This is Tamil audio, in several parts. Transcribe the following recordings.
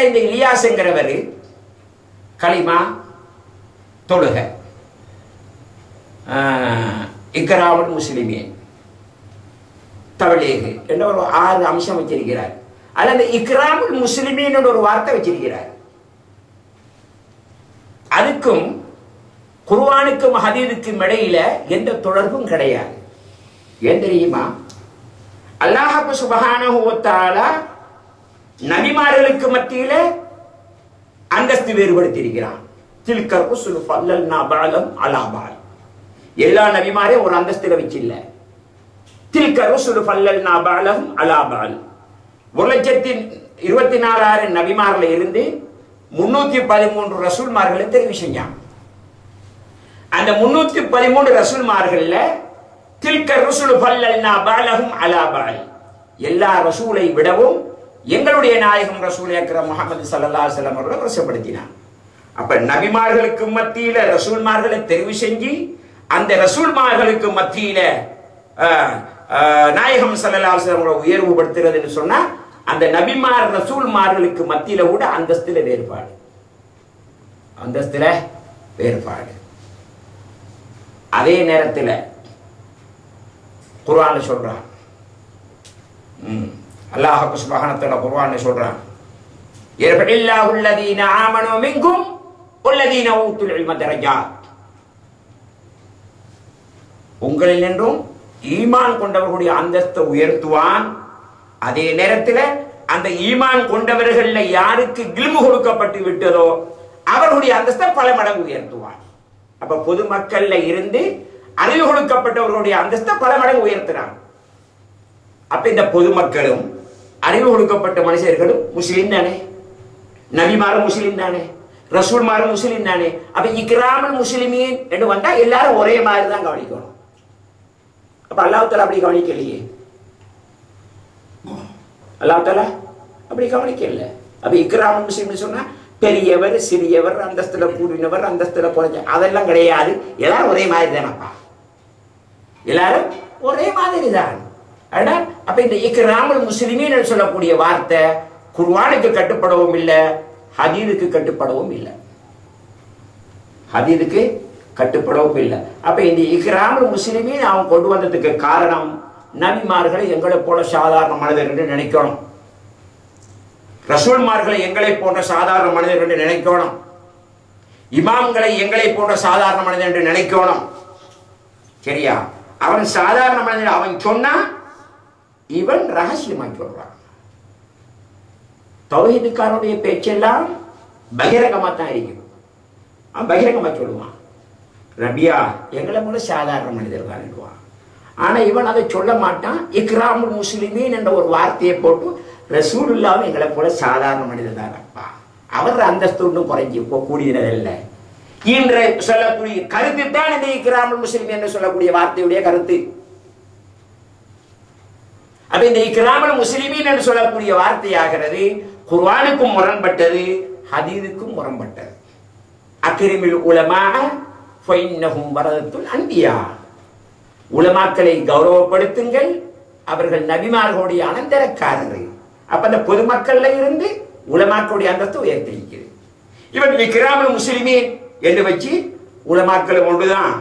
இந்த இலியாஸ்ங்கிறவர் களிமா தொழுக. இக்கராவல் முஸ்லிமே. தமிழேகு என்ற ஒரு ஆறு அம்சம் வச்சிருக்கிறார். அதில் அந்த இக்ராமுல் முஸ்லிமீன் ஒரு வார்த்தை வச்சிருக்கிறார். அதுக்கும் குர்வானுக்கும் ஹதீதுக்கும் இடையில எந்த தொடர்பும் கிடையாது. ஏன் தெரியுமா? அல்லாஹு சுபஹானஹு நபிமார்களுக்கு மத்தியில அந்தஸ்து வேறுபடுத்தியிருக்கிறான். தில்கர் ருசுல் ஃபல்லல்னா பஅலம் அலா எல்லா நபிமாரையும் ஒரு அந்தஸ்துல வச்சில்ல. தில்க ருசுல் ஃபல்லல்னா பஅலம் அலா ஒரு லட்சத்தி இருபத்தி நாலாயிரம் நபிமார்ல இருந்து முன்னூத்தி பதிமூன்று ரசூல்மார்களை தெரிவு செஞ்சான். அந்த முன்னூத்தி பதிமூணு ரசூல்மார்கள்ல தில்கர் ருசுல் ஃபல்லல்னா பஅலஹும் அலாபால் எல்லா ரசூலை விடவும் எங்களுடைய நாயகம் ரசூல் அக்ரம் முகமது சல்லா செல்லம் அவர்களை வசப்படுத்தினான் அப்ப நபிமார்களுக்கு மத்தியில ரசூல்மார்களை தெரிவு செஞ்சு அந்த ரசூல்மார்களுக்கு மத்தியில நாயகம் சல்லா செல்லம் உயர்வுபடுத்துறதுன்னு சொன்னா அந்த நபிமார் ரசூல்மார்களுக்கு மத்தியில கூட அந்தஸ்துல வேறுபாடு. அந்தஸ்துல வேறுபாடு. அதே நேரத்தில் குரான் சொல்றான். அல்லாஹ் சுபஹானத்தோட குர்ஆன்ல சொல்றான் يرفع الذين آمنوا منكم والذين أوتوا العلم درجات உங்களில் நின்றும் ஈமான் கொண்டவர்களுடைய அந்தஸ்தை உயர்த்துவான் அதே நேரத்தில் அந்த ஈமான் கொண்டவர்கள்ல யாருக்கு இல்மு கொடுக்கப்பட்டு விட்டதோ அவர்களுடைய அந்தஸ்தை பல மடங்கு உயர்த்துவான் அப்ப பொதுமக்கள்ல இருந்து அறிவு கொடுக்கப்பட்டவர்களுடைய அந்தஸ்தை பல மடங்கு உயர்த்துறான் அப்ப இந்த பொதுமக்களும் அறிவு கொடுக்கப்பட்ட மனுஷர்களும் முஸ்லீம் தானே? நபிமாரும் முஸ்லீம் தானே? ரசூல்மாரும் முஸ்லீம் தானே? அப்ப இக்ராமல் முஸ்லிமீன் என்று வந்தா எல்லாரும் ஒரே மாதிரி தான் கவனிக்கணும். அப்ப அல்லாஹால அப்படி கவனிக்கலையே. அல்லாஹ் அப்படி கவனிக்கல. அப்ப இக்ராமல் முஸ்லீம்னு சொன்னா பெரியவர் சிறியவர் அந்தஸ்துல கூடினவர் அந்தஸ்துல குறைஞ்ச அதெல்லாம் கிடையாது. எல்லாரும் ஒரே மாதிரி தானப்பா. எல்லாரும் ஒரே மாதிரி தான். அடா, அப்ப இந்த இக்ராமல் முஸ்லிமின்னு சொல்லக்கூடிய வார்த்தை குர்வானுக்கு கட்டுப்படவும் இல்லை ஹதீதுக்கு கட்டுப்படவும் இல்லை. ஹதீதுக்கு கட்டுப்படவும் இல்லை. அப்ப இந்த இக்ராமல் முஸ்லிமின் அவன் கொண்டு வந்ததுக்கு காரணம் நபிமார்களை எங்களை போல சாதாரண மனிதர் என்று நினைக்கணும். ரசூல்மார்களை எங்களை போன்ற சாதாரண மனிதர் என்று நினைக்கணும். இமாம்களை எங்களை போன்ற சாதாரண மனிதர் என்று நினைக்கணும். சரியா? அவன் சாதாரண மனிதன். அவன் சொன்னா இவன் ரகசியமாக்கி சொல்றான் தௌஹீதுக்காரனுடைய பேச்செல்லாம் பகிரங்கமாக தான் இருக்கும் அவன் பகிரங்கமா சொல்லுவான். ரபியா எங்களை போல சாதாரண மனிதர் தான் ஆனால் இவன் அதை சொல்ல மாட்டான். இக்ராமுல் முஸ்லிமீன் என்ற ஒரு வார்த்தையை போட்டு ரசூல் இல்லாமல் எங்களை போல சாதாரண மனிதர் தான் அப்பா. அவர் அந்தஸ்து ஒன்றும் குறைஞ்சி கூடியதில்லை இன்று சொல்லக்கூடிய கருத்து தான் இந்த இக்ராமுல் முஸ்லிம் என்று சொல்லக்கூடிய வார்த்தையுடைய கருத்து. அப்ப இந்த இக்ராமல் முஸ்லிமீன் என்று சொல்லக்கூடிய வார்த்தையாகிறது குர்வானுக்கும் முரண்பட்டது ஹதீதுக்கும் முரண்பட்டது. அக்கிரிமில் உலமாக ஃபைன்னகும் வரதத்துல் அன்பியா. உலமாக்களை கௌரவப்படுத்துங்கள் அவர்கள் நபிமார்களுடைய அனந்தரக்காரர்கள். அப்ப அந்த பொதுமக்கள்ல இருந்து உலமாக்களுடைய அந்தத்தை உயர்த்திருக்கிறது இவன் இக்ராமுல் முஸ்லிமீன் என்று வச்சு உலமாக்களும் ஒன்றுதான்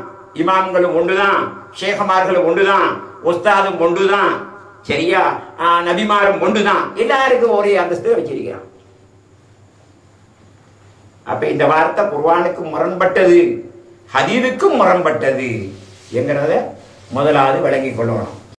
இமாம்களும் ஒன்றுதான் ஷேகமார்களும் ஒன்றுதான் உஸ்தாதும் ஒன்றுதான் சரியா? நபிமாரும் ஒன்றுதான். எல்லாருக்கும் ஒரே அந்தஸ்து வச்சிருக்கிறான். அப்ப இந்த வார்த்தை குர்வானுக்கும் முரண்பட்டது ஹதீதுக்கும் முரண்பட்டது என்கிறத முதலாவது விளங்கிக் கொள்ளணும்.